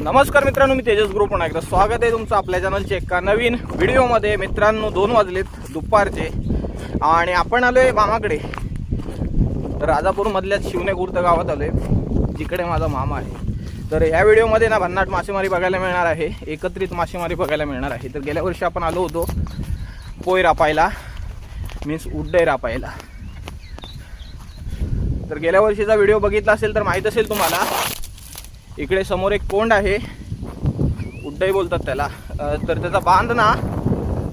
नमस्कार मित्रांनो मी तेजस ग्रुप पुन्हा एकदा स्वागत आहे तुमचं आपल्या चॅनलच्या एका नवीन व्हिडिओमध्ये मित्रांनो दोन वाजलेत दुपारचे आणि आपण आलो आहे मामाकडे राजापूरमधल्या शिवनेखुर्द गावात आलो आहे जिकडे माझा मामा आहे. तर ह्या व्हिडिओमध्ये ना भन्नाट मासेमारी बघायला मिळणार आहे एकत्रित मासेमारी बघायला मिळणार आहे. तर गेल्या वर्षी आपण आलो होतो पोय रापायला मीन्स उड्डय रापायला. तर गेल्या वर्षीचा व्हिडिओ बघितला असेल तर माहीत असेल तुम्हाला इकडे समोर एक कोंड आहे. उड्डाई बोलतात त्याला. तर त्याचा बांध ना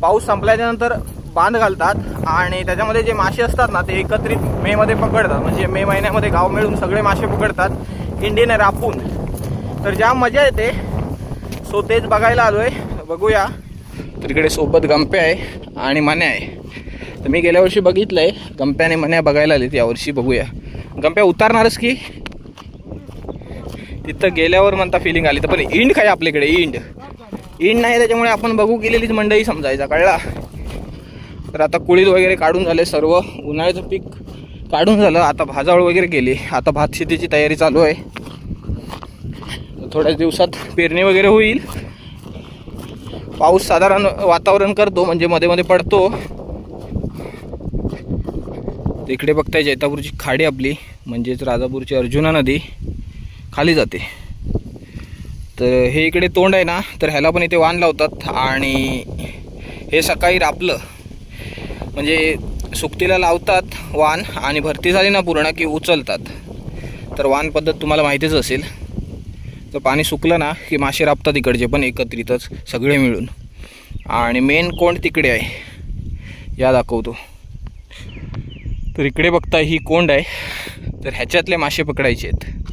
पाऊस संपल्याच्यानंतर बांध घालतात आणि त्याच्यामध्ये जे मासे असतात ना ते एकत्रित मेमध्ये पकडतात. म्हणजे मे महिन्यामध्ये गाव मिळून सगळे मासे पकडतात. इंडियन रापून तर ज्या मजा येते सो तेच बघायला आलो आहे बघूया. तर इकडे सोबत गंपे आहे आणि मन्या आहे. तर मी गेल्या वर्षी बघितलं आहे गंप्या आणि मन्या बघायला आली यावर्षी बघूया. गंप्या उतारणारच की? तिथं गेल्यावर म्हणता फिलिंग आली. तर पण इंड काय आपल्याकडे? इंड. इंड नाही त्याच्यामुळे आपण बघू गेलेलीच मंडई समजायचा कळला? तर आता कुळीत वगैरे काढून झाले सर्व. उन्हाळ्याचं पीक काढून झालं. आता भाजावळ वगैरे गेली आता भात शेतीची तयारी चालू आहे. थोड्याच दिवसात पेरणी वगैरे होईल. पाऊस साधारण वातावरण करतो म्हणजे मध्ये मध्ये पडतो. तिकडे इकडे बघताय जैतापूरची खाडी आपली म्हणजेच राजापूरची अर्जुना नदी. खाली जाते. तर हे इकडे तोंड आहे ना तर ह्याला पण इथे वाण लावतात. आणि हे सकाळी रापलं. म्हणजे सुकतीला लावतात वाण आणि भरती झाली ना पूर्ण की उचलतात. तर वाण पद्धत तुम्हाला माहितीच असेल. तर पाणी सुकलं ना की मासे राबतात इकडचे पण एकत्रितच सगळे मिळून. आणि मेन कोंड तिकडे आहे. या दाखवतो. तर इकडे बघता ही कोंड आहे. तर ह्याच्यातले मासे पकडायचे आहेत.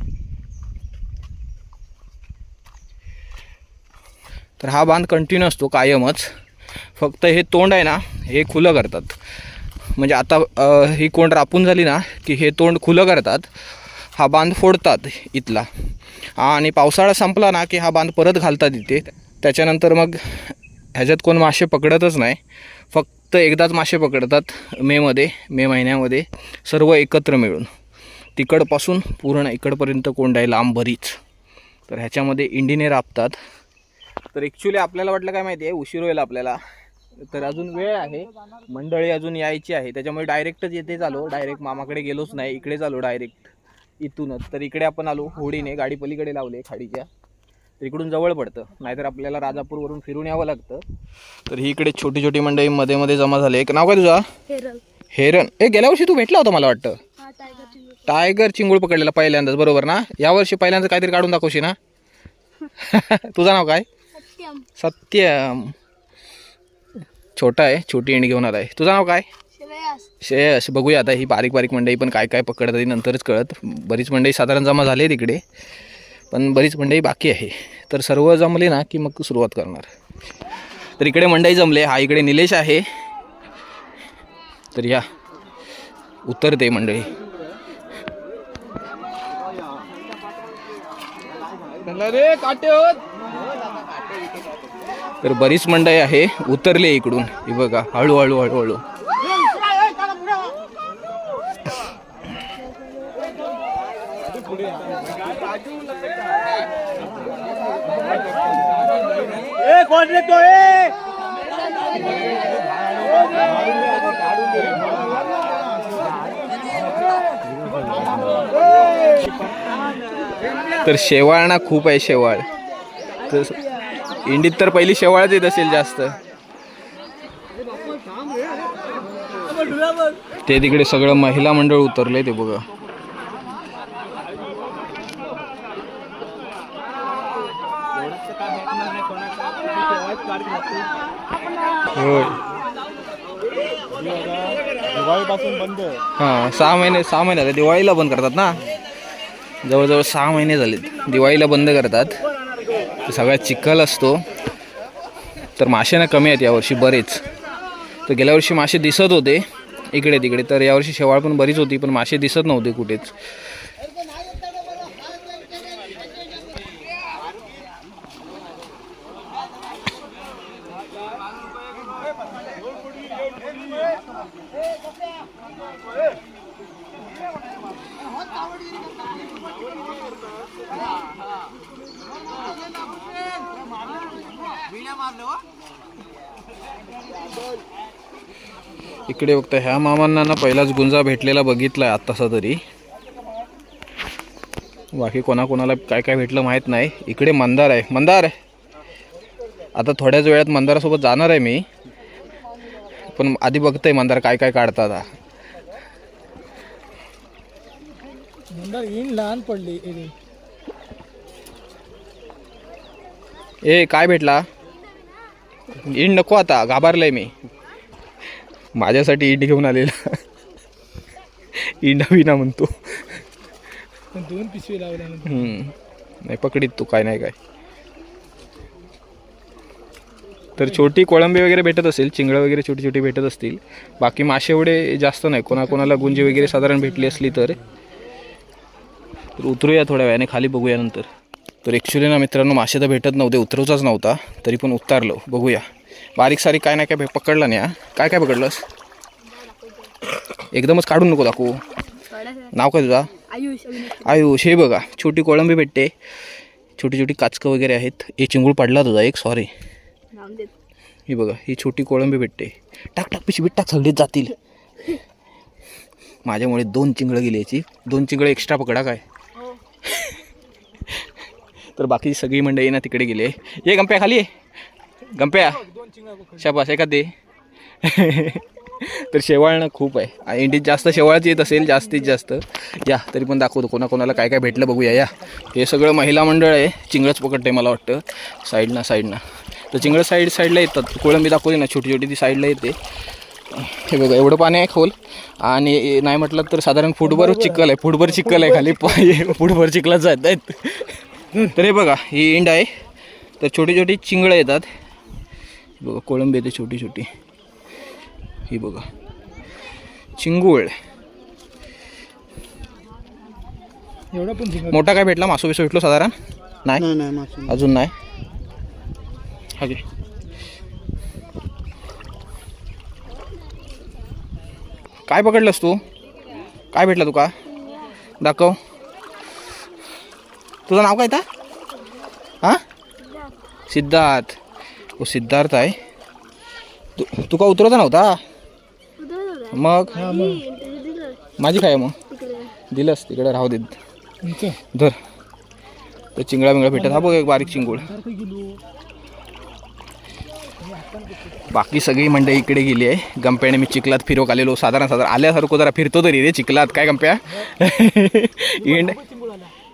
तर हा बांध कंटिन्यू असतो कायमच. फक्त हे तोंड आहे ना हे खुलं करतात. म्हणजे आता ही कोंड रापून झाली ना की हे तोंड खुलं करतात. हा बांध फोडतात इथला. आणि पावसाळा संपला ना की हा बांध परत घालतात इथे. त्याच्यानंतर मग ह्याच्यात कोण मासे पकडतच नाही. फक्त एकदाच मासे पकडतात मेमध्ये मे महिन्यामध्ये सर्व एकत्र मिळून. तिकडपासून पूर्ण इकडपर्यंत कोंड आहे लांब बरीच तर ह्याच्यामध्ये इंडिने राबतात. तर ॲक्च्युली आपल्याला वाटलं काय माहिती आहे? उशीर होईल आपल्याला. तर अजून वेळ आहे. मंडळी अजून यायची आहे. त्याच्यामुळे डायरेक्टच येतेच आलो डायरेक्ट मामाकडे गेलोच नाही. इकडेच आलो डायरेक्ट इथूनच. तर इकडे आपण आलो होडीने. गाडी पलीकडे लावले खाडीच्या. तर इकडून जवळ पडतं. नाहीतर आपल्याला राजापूरवरून फिरून यावं लागतं. तर ही इकडे छोटी छोटी मंडळी मध्ये मध्ये जमा झाले. एक नाव काय तुझा? हेरन. ए गेल्या वर्षी तू भेटला होता मला वाटतं. हा टायगर चिंगूळ पकडलेला पहिल्यांदाच. बरोबर ना? यावर्षी पहिल्यांदा काहीतरी काढून दाखवशी ना? तुझं नाव काय? सत्यम. सत्यम. छोटा आहे छोटी इंडी घेऊन आला आहे तुझं नाव काय? श्रेयस. श्रेयस. बघूया आता ही बारीक बारीक मंडई पण काय काय पकडतात हे नंतरच कळत. बरीच मंडई साधारण जमा झाली आहे तिकडे पण बरीच मंडई बाकी आहे. तर सर्व जमले ना की मग सुरुवात करणार. तर इकडे मंडई जमले. हा इकडे निलेश आहे. तर या. उतरते मंडळी तर बरीच मंडई आहे उतरले इकडून. हे बघा हळूहळू हळूहळू. तर शेवाळ ना खूप आहे शेवाळ. तर इंडीत तर पहिली शेवाळच येत असेल जास्त. ते तिकडे सगळं महिला मंडळ उतरले ते बघा. होय. दिवाळीपासून बंद हां सहा महिने सहा महिने झाले. दिवाळीला बंद करतात ना? जवळजवळ सहा महिने झालेत. दिवाळीला बंद करतात. सगळ्यात चिखल असतो. तर मासे ना कमी आहेत यावर्षी बरेच. तर गेल्या वर्षी मासे दिसत होते इकडे तिकडे तर यावर्षी शेवाळ पण बरीच होती पण मासे दिसत नव्हते कुठेच. इकडे बघता ह्या मामांना ना पहिलाच गुंजा भेटलेला बघितलाय आत्तासा तरी. बाकी कोणाकोणाला काय काय भेटलं माहीत नाही. इकडे मंदार आहे. मंदार आता थोड्याच वेळात मंदारासोबत जाणार आहे मी. पण आधी बघतोय मंदार काय काय काढतात. मंदार येईन लहान पडली. ए काय भेटला? इंड नको आता घाबरलंय मी. माझ्यासाठी इंड घेऊन आलेला. इंडा विना म्हणतो. दोन पिशवी हम्म. नाही पकडीत तू काय नाही काय. तर छोटी कोळंबी वगैरे भेटत असेल चिंगळं वगैरे छोटी छोटी भेटत असतील. बाकी मासे एवढे जास्त नाही कोणाकोणाला गुंजी वगैरे साधारण भेटली असली तर. तर उतरूया थोड्या वेळाने खाली बघूया नंतर. तर ॲक्च्युली ना मित्रांनो मासे तर भेटत नव्हते उतरवचाच नव्हता. तरी पण उतारलो. बघूया. बारीक सारीक काय नाही काय पकडलं नाही हा. काय काय पकडलंस? एकदमच काढून नको दाखवू. नाव काय तुझा? आयुष हे बघा छोटी कोळंबी भेटते. छोटी छोटी काचकं वगैरे आहेत. हे चिंगूळ पडला तुझा एक सॉरी ही बघा ही छोटी कोळंबी भेटते. टाक टाक पिशवीत टाक सगळीत जातील. माझ्यामुळे दोन चिंगळं गेली याची. दोन चिंगळं एक्स्ट्रा पकडा काय? तर बाकीची सगळी मंडळी ना तिकडे गेले. ये गंप्या खाली ये. गंप्या शाबास आहे का ते तर शेवाळणं खूप आहे. आ, इंडीत जास्त शेवाळच येत असेल जास्तीत जास्त. या तरी पण दाखवतो कोणाकोणाला काय काय भेटलं बघूया या. हे सगळं महिला मंडळ आहे. चिंगळच पकडते मला वाटतं. साईडनं साईडनं. तर चिंगळ साईड साईडला येतात. कोळंबी दाखवली ना छोटी छोटी ती साईडला येते. हे बघा एवढं पाणी आहे खोल. आणि नाही म्हटलं तर साधारण फुटभर चिखल आहे. फुटभर चिखल आहे खाली. पाय फुटभर चिखलात जात आहेत. तर हे बघा ही इंड आहे. तर छोटी छोटी चिंगळं येतात. हे बघा कोळंबी येते छोटी छोटी. ही बघा. चिंगूळ. एवढा पण झिंगा मोठा काय भेटला? मासो बिसो भेटलो साधारण? नाही? नाही नाही मासे अजून नाही? हा घे. काय पकडलंस तू? काय भेटलं तुका? दाखव. तुझं नाव काय तर हां? सिद्धार्थ. ओ सिद्धार्थ आहे. तू तुका उतरवता नव्हता? मग? माझी काय आहे मग? दिलंस तिकडे राहू देत धर. तर चिंगळा बिंगळा भेटत. हा बघ एक बारीक चिंगूळ. बाकी सगळी मंडळी इकडे गेली आहे. गंप्याने मी चिखलात फिरवक आलेलो. साधारण साधारण आल्यासारखं जरा फिरतो तरी रे चिखलात. काय गंप्या? इंड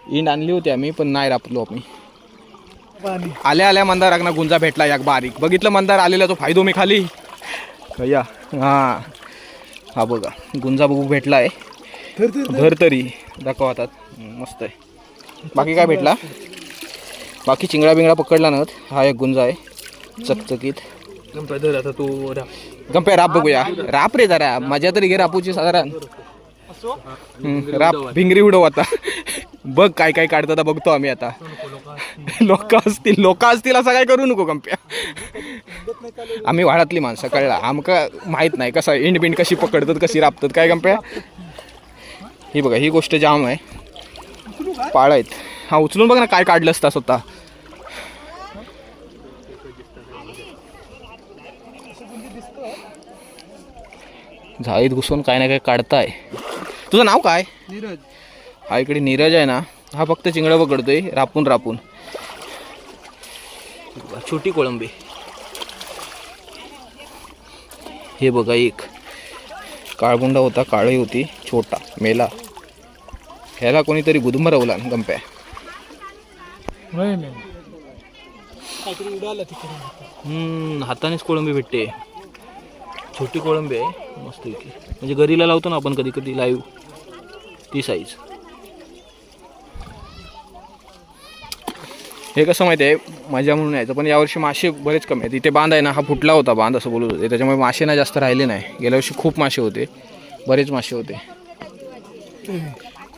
इंड आणली होती आम्ही पण नाही रापलो आम्ही. आल्या आल्या मंदार रागना गुंजा भेटला या बारीक. बघितलं मंदार आलेला तो फायदो मी खाली. या हां. हा बघा गुंजा बघू भेटला आहे धर तरी. दाखव आता. मस्त आहे. बाकी काय भेटला? बाकी चिंगडा बिंगडा पकडला ना हा एक गुंजा आहे. चकचकीत. आता तू गंपे राप बघूया. राप रे जरा. मजा तरी घे रापूची साधारण. राप भिंगरी उडव आता. बघ काय काय काढतात आता बघतो आम्ही आता. लोक असतील लोक असतील असं काय करू नको गंप्या. आम्ही वाड्यातली माणसं कळला? आमका माहीत नाही कसं इंड बिंड कशी पकडतात कशी राबतात काय गंप्या? ही बघा ही गोष्ट जाम आहे. पाळ आहेत. हा उचलून बघ ना काय काढलं असता स्वतः. झाळीत घुसून काय ना काय काढताय. तुझं नाव काय? नीरज. हा इकडे नीरज आहे ना हा फक्त चिंगडं पकडतोय रापून रापून. छोटी कोळंबी. हे बघा एक. काळबुंडा होता काळी होती छोटा मेला. ह्याला कोणीतरी गंप्या. उडाला तिकडे. हम्म, हातानेच कोळंबी भेटते. छोटी कोळंबी आहे मस्त म्हणजे घरीला लावतो ना आपण कधी कधी लाईव्ह. ती साईज हे कसं माहिती आहे? मजा म्हणून यायचं पण यावर्षी मासे बरेच कमी आहेत. इथे बांध आहे ना हा फुटला होता बांध असं बोलत होते. त्याच्यामुळे मासे ना जास्त राहिले नाही. गेल्या वर्षी खूप मासे होते. बरेच मासे होते.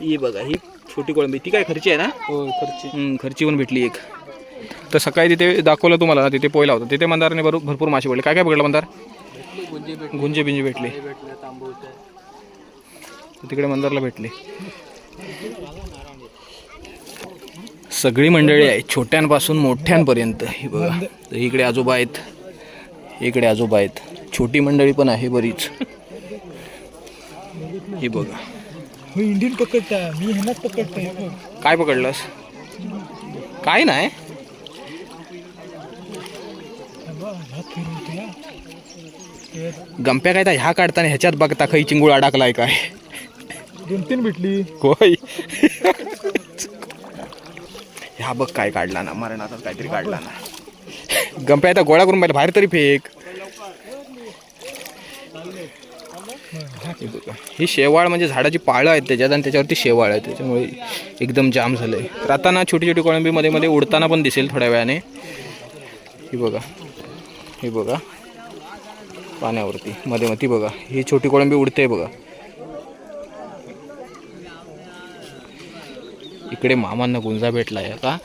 ही बघा ही छोटी कोळंबी. ती काय खर्ची आहे ना? हो खर्ची. खर्ची पण भेटली एक. तर सकाळी तिथे दाखवलं तुम्हाला ना तिथे पोयला होता. तिथे मंदाराने भरू भरपूर मासे पडले. काय काय पकडलं मंदार? गुंजे बिंजे भेटले. तिकडे मंदारला भेटले. सगळी मंडळी आहे छोट्यांपासून मोठ्यांपर्यंत. ही बघा. तर इकडे आजोबा आहेत. इकडे आजोबा आहेत. छोटी मंडळी पण आहे बरीच. ही बघा. इंडियन पकडता मी ह्यालाच पकडतोय. हो. काय पकडलंस? काय नाही. गंप्या काय त्या ह्या काढताना ह्याच्यात बघता खै चिंगूळ अडकलाय काय? दोन तीन भेटली. होय. ह्या बघ काय काढला ना मरणाचा काहीतरी काढला ना. गंप्या आता गोळा करून पाहिजे बाहेर तरी फेक. बघा. ही शेवाळ म्हणजे झाडाची पाळं आहेत त्याच्यात आणि त्याच्यावरती शेवाळ आहे त्याच्यामुळे एकदम जाम झालंय. तर आता ना छोटी छोटी कोळंबीमध्ये मध्ये उडताना पण दिसेल थोड्या वेळाने. ही बघा. हे बघा. पाण्यावरती मध्ये मध्ये बघा. ही छोटी कोळंबी उडते बघा. इकडे मामांना गुंजा भेटला आहे का?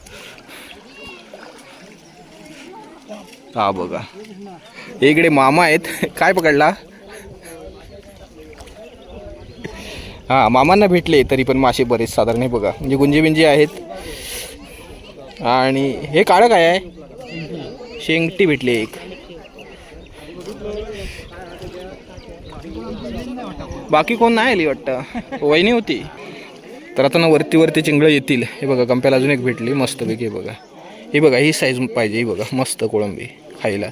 हा बघा. इकडे मामा आहेत. काय पकडला? हा मामांना भेटले तरी पण मासे बरेच साधारण हे बघा. म्हणजे गुंजे बिंजे आहेत. आणि हे काळं काय आहे? शेंगटी भेटली एक. बाकी कोण नाही आली वाटतं? वहिनी होती. तर आता ना वरती वरती चिंगळं येतील. हे बघा गंप्याला अजून एक भेटली. मस्तपैकी हे बघा. हे बघा ही साईज पाहिजे. ही बघा मस्त कोळंबी खायला.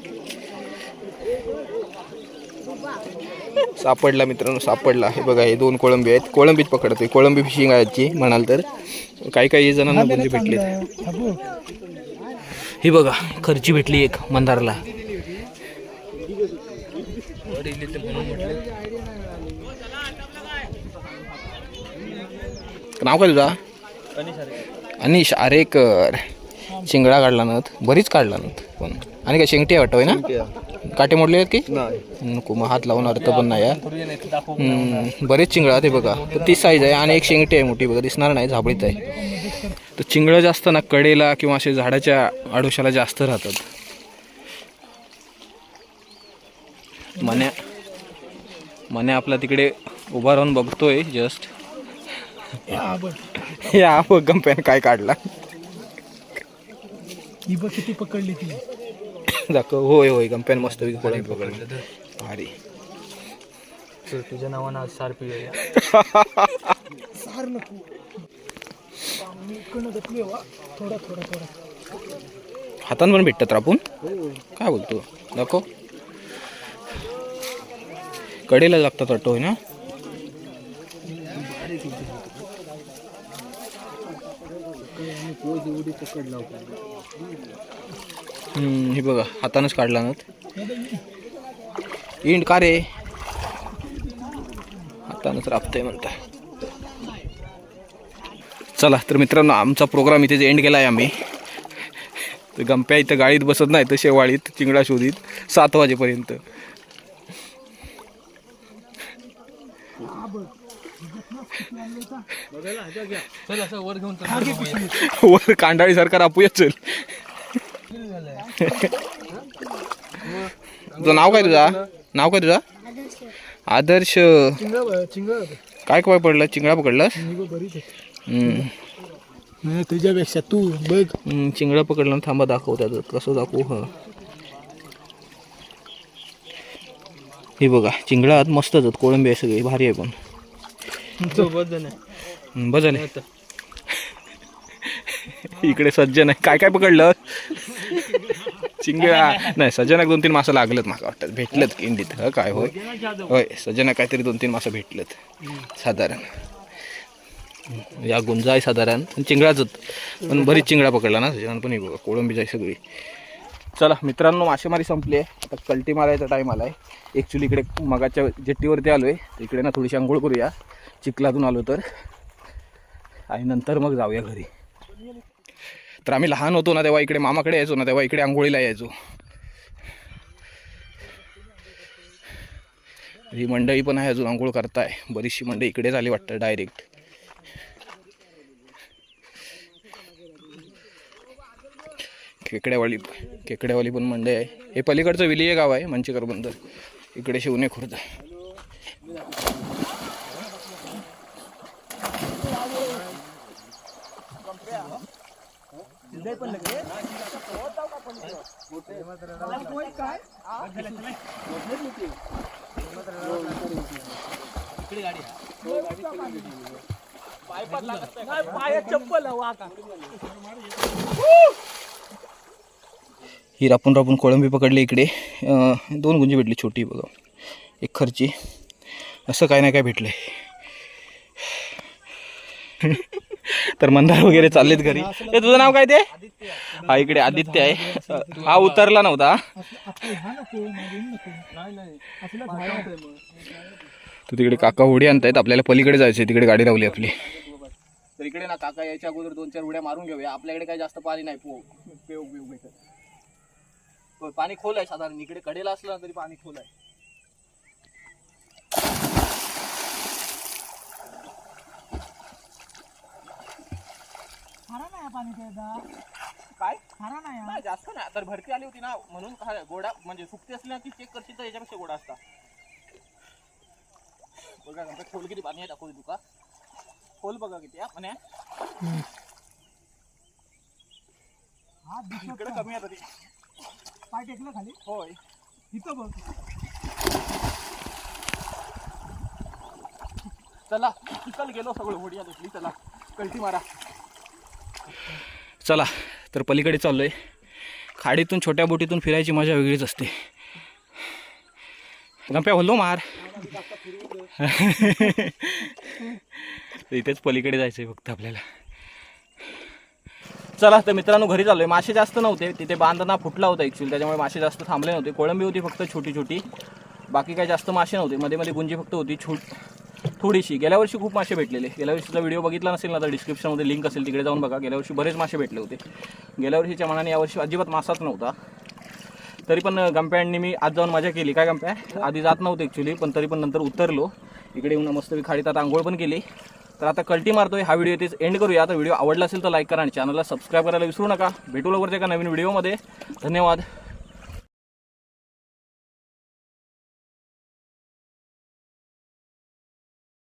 सापडला मित्रांनो सापडला. हे बघा हे दोन कोळंबी आहेत. कोळंबीच पकडतोय. कोळंबी फिशिंग आहे म्हणाल तर. काही काही जणांना म्हणजे भेटले ही बघा खर्ची भेटली एक मंदारला. नाव काय तुझा? अनिश आरेकर. शिंगडा काढला ना बरीच काढला ना पण. आणि काय शेंगटी वाटतं होय ना काटे मोडले आहेत की? नको मग हात लावून अर्थ पण नाही बरेच चिंगळा ते बघा. तर ती साईज आहे आणि एक शेंगटी आहे मोठी बघा. दिसणार नाही झाबळीत आहे. तर चिंगळं जास्त ना कडेला किंवा असे झाडाच्या आडोशाला जास्त राहतात. मन्या मन्या आपला तिकडे उभा राहून बघतोय जस्ट या. बघ गंप्याने काय काढला. ही बघ किती पकडली ती. दाखव होय होय गंप्याने मस्त पकडलं भारी. तुझ्या नावानं आज सारपी सार नको. थोडा थोडा थोडा. हातान पण भेटतात रे आपण? काय बोलतो? दाखव. कडेला लागतात वाटतं होय ना? हे बघा हातानच काढला ना इंड का रे? हातानच राबतंय म्हणता. चला तर मित्रांनो आमचा प्रोग्राम इथे एंड केला आहे आम्ही. तर गंप्या इथं गाडीत बसत नाही तर शेवाळीत चिंगडा शोधीत सात वाजेपर्यंत चल असं वर कांडाळी सारखा रापूया चल. तुझं नाव काय तुझा? नाव काय तुझा? आदर्श. चिंगळ चिंगळ काय काय पडलं? चिंगडा. नाही तुझ्यापेक्षा तू बघ. चिंगडा पकडला थांबा दाखव त्याचं. कसं दाखवू हा. हे बघा चिंगडा आत मस्तच आहेत. कोळंबी आहे सगळी भारी आहे पण. बस झाले इकडे सज्जन आहे. काय काय पकडलं? चिंगळा. नाही सज्जनाक दोन तीन मासं लागलत मला वाटतं. भेटलत इंडीत. ह काय होय? होय सज्जना काहीतरी दोन तीन मासं भेटलत. साधारण. या गुंजा आहे साधारण चिंगळाच पण बरीच चिंगळा पकडला ना सज्जनान. पण कोळंबीच आहे सगळी. चला मित्रांनो मासेमारी संपली आहे. आता कल्टी मारायचा टाईम आला आहे ॲक्च्युली इकडे मगाच्या जेट्टीवरती आलो आहे इकडे ना थोडीशी आंघोळ करूया. चिखलातून आलो तर. आणि नंतर मग जाऊया घरी. तर आम्ही लहान होतो ना तेव्हा इकडे मामाकडे यायचो ना तेव्हा इकडे आंघोळीला यायचो. ही मंडळी पण आहे अजून आंघोळ करताय. बरीचशी मंडळी इकडेच आली वाटतं डायरेक्ट खेकड्यावाली खेकड्यावाली पण मंडई आहे. हे पलीकडचं विलिये गाव आहे मंचेकर बंदर. इकडे शिवणे खुर्द. चप्पल ही रापून रापून कोळंबी पकडली इकडे. दोन गुंजी भेटली छोटी बघा. एक खर्ची. असं काय नाही काय भेटलंय. तर मंदार वगैरे चाललेत घरी. ते तुझं नाव काय ते? हा इकडे आदित्य आहे. हा उतरला नव्हता. तू तिकडे काका होडी आणतायत. आपल्याला पलीकडे जायचंय. तिकडे गाडी लावली आपली. तर इकडे ना काका यायच्या अगोदर दोन चार उड्या मारून घेऊया. आपल्याकडे काही जास्त पाणी नाही. पो पेव पेव भेटत. पण पाणी खोल आहे साधारण. इकडे कडेला असलं ना तरी पाणी खोल आहे. खारा नाही पाणी त्याचा काय? खारा नाही नाही जास्त नाही. तर भरती आली होती ना म्हणून काय गोडा म्हणजे सुकती असली ना ती चेक करशील तर याच्यापेक्षा गोडा असता. बघा नंतर खोल किती पाणी आहे दाखवली तुका. खोल बघा किती म्हणे. हा इकडे का? कमी आहे तरी पाय टेकलं खाली? होय. इथं बघ चला चिखल गेलो सगळं होडी चला. कल्टी मारा. चला तर पलीकडे चाललोय. खाडीतून छोट्या बोटीतून फिरायची मजा वेगळीच असते. गंप्या हल्लो मार. इथेच पलीकडे जायचंय फक्त आपल्याला. चला तर मित्रांनो घरी चाललोय. मासे जास्त नव्हते. तिथे बांधना फुटला होता ॲक्च्युली त्याच्यामुळे मासे जास्त थांबले नव्हते. कोळंबी होती फक्त छोटी छोटी. बाकी काही जास्त मासे नव्हते. मध्ये मध्ये गुंजी फक्त होती. छोट थोडीशी. गेल्या वर्षी खूप मासे भेटलेले. गेल्या वर्षीचा व्हिडिओ बघितला नसेल ना तर डिस्क्रिप्शनमध्ये लिंक असेल. तिकडे जाऊन बघा. गेल्या वर्षी बरेच मासे भेटले होते. गेल्या वर्षीच्या मनाने यावर्षी अजिबात मासाच नव्हता. तरी पण गंप्यांनी मी आज जाऊन मजा केली. काय गंप्या? आधी जात नव्हते ॲक्च्युली पण तरी पण नंतर उतरलो. इकडे येऊन मस्त मी खाडीतात आंघोळ पण केली. तर आता कल्टी मारतोय हा व्हिडिओ इथेच एंड करूया. आता व्हिडिओ आवडला असेल तर लाईक करा आणि चॅनलला सबस्क्राईब करायला विसरू नका. भेटू लवकरच्या एका नवीन व्हिडिओमध्ये. धन्यवाद.